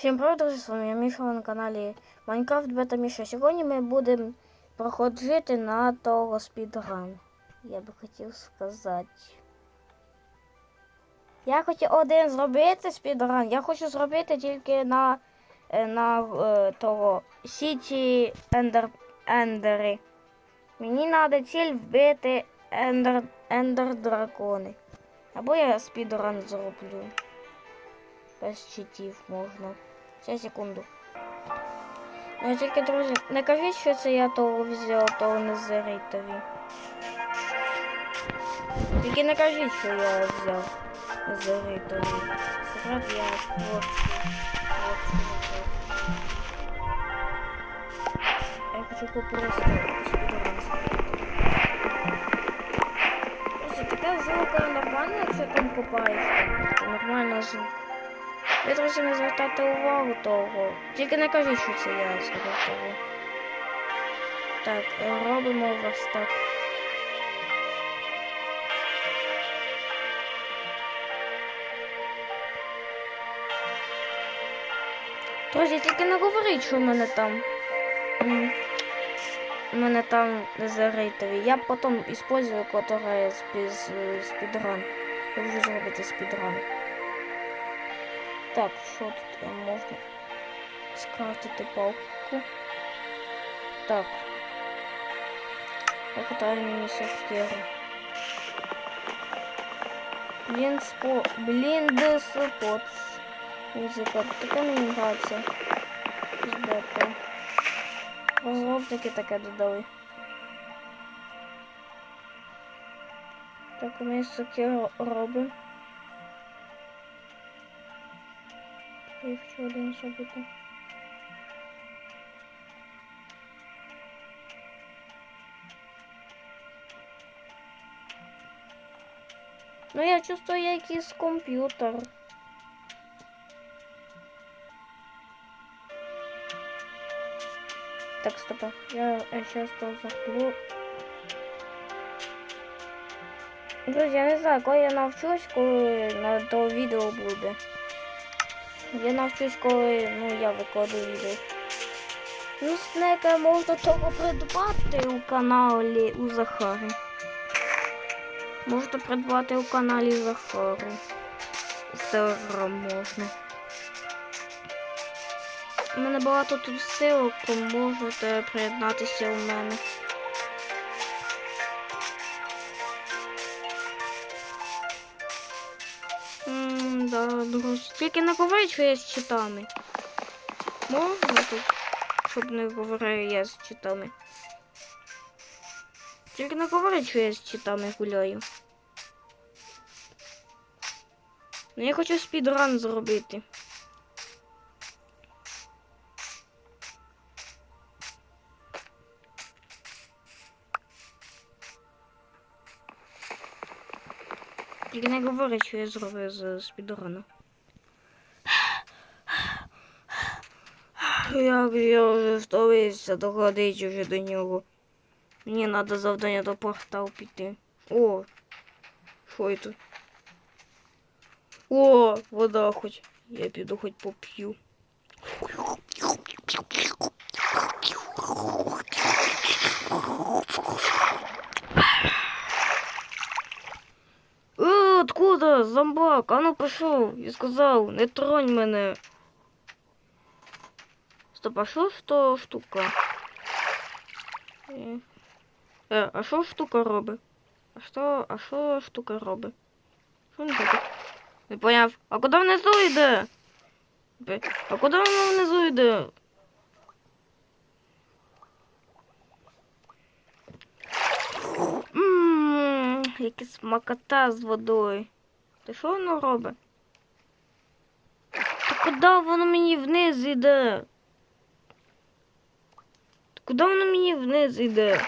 Всім привіт, друзі, з вами я Міша на каналі Майнкрафт Бета Міша. Сьогодні ми будемо проходити на того спідран. Я би хотів сказати. Я хотів один зробити спідран. Я хочу зробити тільки на, е, на е, того Сіті Ендер, Ендери. Мені треба ціль вбити Ендер, Ендер дракони. Або я спідран зроблю. Без читів можна. Ще секунду. Ну тільки, друзі, не кажіть, що це я того взяв, того незеритові. Тільки не кажіть, що я взяв незеритові. Секрет я творчий. Я хочу попросити спідран Друзі, звука нормально, якщо там купаєш. Нормально звук. Ви, друзі, не звертайте увагу того. Тільки не кажіть, що це я того. Так, е, робимо ось так. Друзі, тільки не говоріть, що в мене там. У мене там незарейтові. Я потім использую, которая з спідран. Я буду зробити спідран. Так, що тут е, можна скрафтити палку? Так. Покатай мені сокиру. Блін, спо... Блін, десепот. Музика. Таке мені нравиться. Збето. Розробники таке додали. Так, ми сокиру робимо. Я хочу один зробити. Ну, я чувствую якийсь комп'ютер. Так, стоп. Я сейчас то заплю. Друзі, я не знаю, коли я навчусь, коли на то відео буде. Я навчусь, коли ну, я викладу відео. Ну, снека можна того придбати у каналі у Захари. Можна придбати у каналі Захари. Телеграм можна. У мене багато тут силок, можете приєднатися у мене. Да, друзі. Тільки не говори, що я з читами. Можна тут, щоб не говорив я з читами. Тільки не говорить, що я з читами гуляю. Ну я хочу спідран зробити. Тільки не говорить, що я зробив з спідрану. Як я вже втомився доходити вже до нього. Мені треба завдання до портал піти. О, що це? О, вода хоч. Я піду хоч поп'ю. Откуда? Зомбак? А ну пішов. Я сказав, не тронь мене. Стоп, а що ж то штука? Е, Е, а що штука робить? А що, а що штука робить? Що не робить? Не поняв. А куди внизу йде? А куди воно внизу йде? Яка смакота з водою. Та що воно робить? Та куди воно мені вниз йде? Та куди воно мені вниз йде?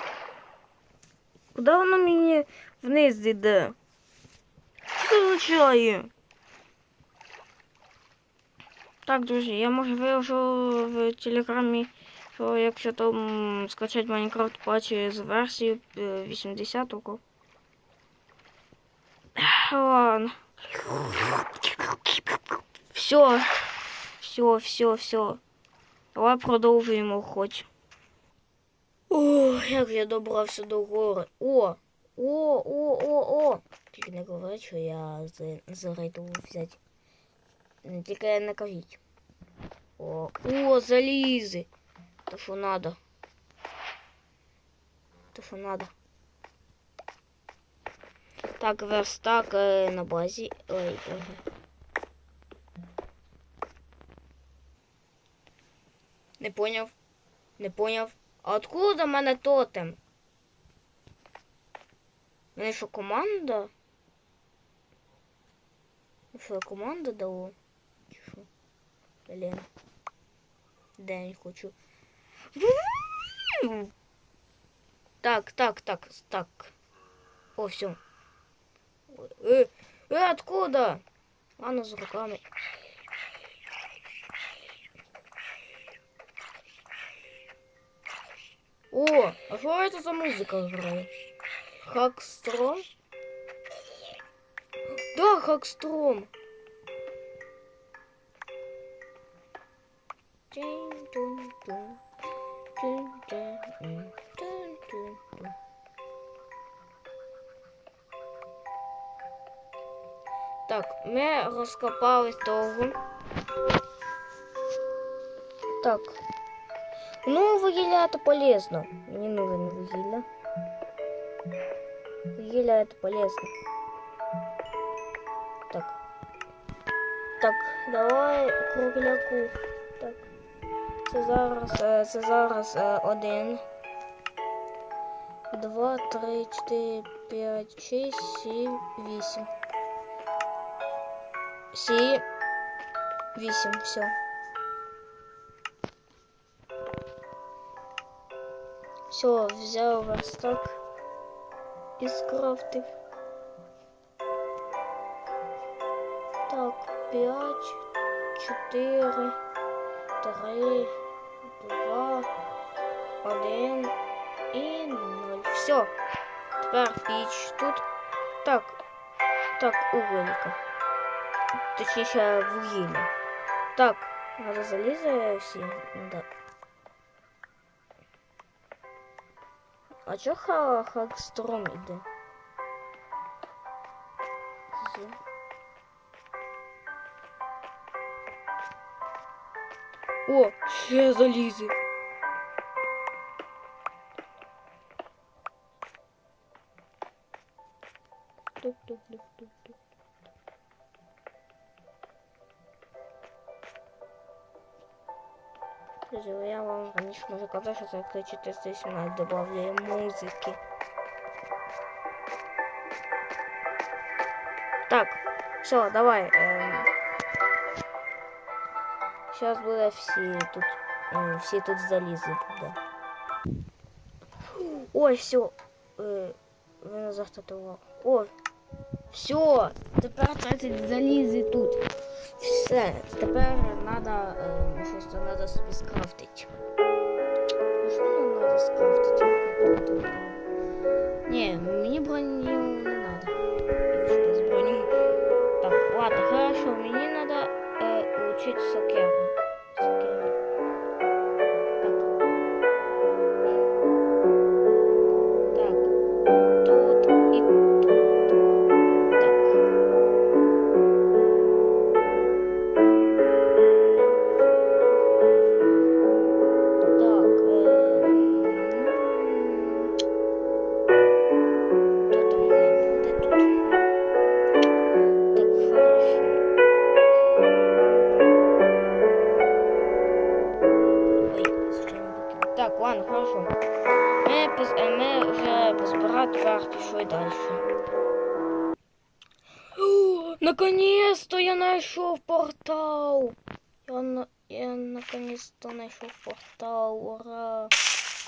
Куди воно мені вниз йде? Що це означає? Так, друзі, я може виложу в телеграмі, що якщо там скачати Майнкрафт патчі з версії 80-го. Ладно. Все. Все, все, все. Давай продовжуємо хоч. О, як я добрався до гори. О! О, о, о, о! Тільки не говори, що я з, з рейду взяти. Не Тільки не кажіть. О, о, залізи. То що надо. То що надо. Так, верстак е, на базі. Ой, ой. Не поняв. Не поняв. А откуда в мене тотем? Мене що команда? Що команда дало? Що? Блін. Де я не хочу. Так, так, так, так. О, все. Э, э, откуда? Ладно, с руками. О, а что это за музыка играет? Хакстром? Да, Хакстром. Так, ми розкопали того. Так. Ну, вугілля это полезно. Мне нужен вугілля. Вугілля это полезно. Так. Так, давай кругляку. Так. Це зараз, е, це зараз е, один. Два, три, чотири, п'ять, шість, сім, вісім. Все, висим, Все. Все, взяв верстак из скрафтив. Так, пять, четыре, три, два, один и ноль, Все. Тепер пич тут. Так. Так, у. Точніше, вугілля. Так, надо залізти всі. Надо. А чо ха хакстром іде? З. О, ще залізи. Тук-тук-тук-тук-тук. Друзі, ну я вам конечно же казав, що це кличе добавляем музыки. Так, все, давай. Эм... Сейчас буде все тут э, всі тут залізли туди. Ой, все. Э, Він завтра того. О! Все! Тепер це залізе тут. Все, тепер треба е, щось треба собі скрафтити. Ну що нам треба скрафтити? Ні, мені броню не треба. Наконец-то я знайшов портал. Я, я наконец-то знайшов портал. Ура!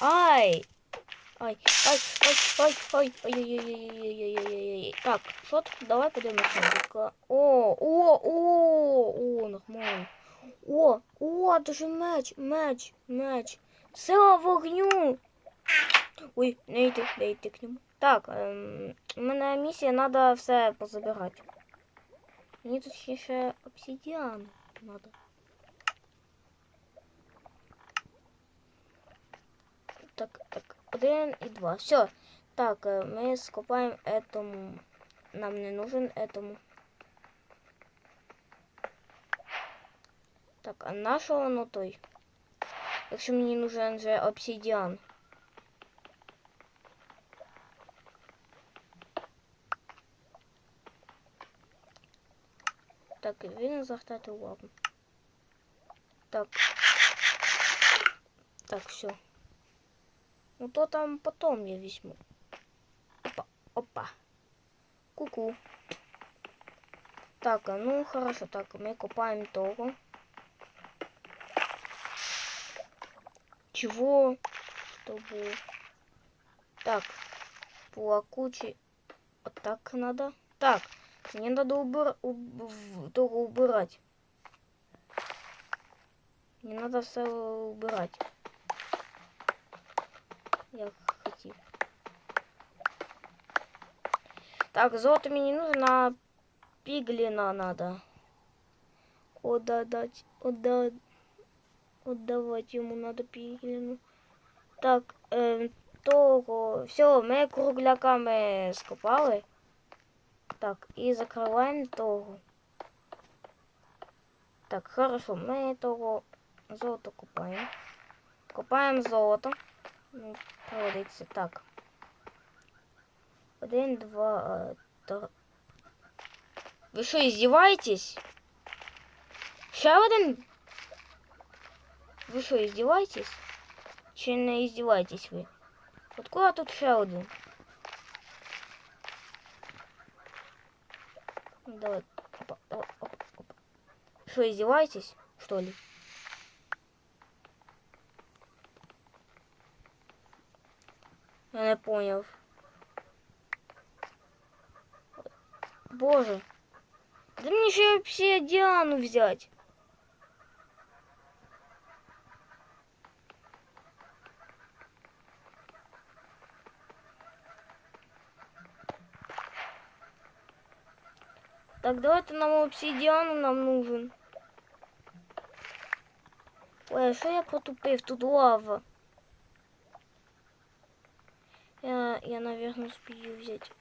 Ай! Ай, ай, ай, ай, ай, ай, ай, ай, ай, ай, ай. Так, що тут? Давай подивимося. О, о, о, о, нормально. О, о, даже меч, меч, меч. Сила вогню. Ой, не йти, не йти к ньому. Так, ем, у мене місія, треба все позабирати. Мне тут еще обсидиан надо. Так, так, один и два. Все. Так, э, мы скупаем этому. Нам не нужен этому. Так, а нашого ну той? Если мне нужен же обсидіан. Так, він захтати увагу. Так. Так, все. Ну то там потом я візьму. Опа, опа. Ку-ку. Так, а ну хорошо, так, ми копаємо того. Чего? Что было? Так, плакучий. Вот так надо. Так, мне надо убир... уб... того убирать. Не надо все убирать. Я хотів. Так, золото мені нужно, а пиглина надо. Отдать, отдать, отдавать ему надо пиглину. Так, е, того, все, ми кругляками скопали. Так, і закриваємо того. Так, хорошо, ми того золото купаємо. Копаємо золото. Ну, проводиться так. Один, два, е, три. Ви що, издеваетесь? Ще один? Ви що, издеваетесь? Чи не издеваетесь ви? Откуда тут ще? Давай, опа, опа, опа. Что, издеваетесь, что ли? Я не понял. Боже. Да мне еще все Диану взять. Так, давайте нам обсидіану нам нужен. Ой, а що я потупив? Тут лава. Я, я, наверное, успею взять.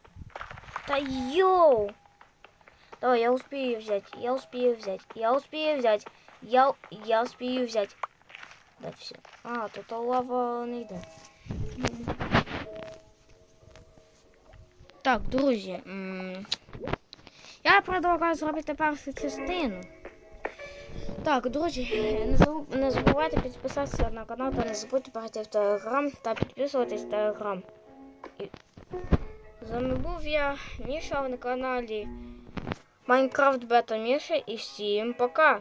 Да йоу! Давай, я успею взять, я успею взять, я успею взять, я, я успею взять. Да, все. А, тут лава не йде. Так, друзі. Я предлагаю зробити першу частину. Так, друзі, не забувайте підписатися на канал та не забудьте перейти в телеграм та підписуватись в телеграм. І... З вами був я, Міша, на каналі Майнкрафт Бета Міша і всім пока!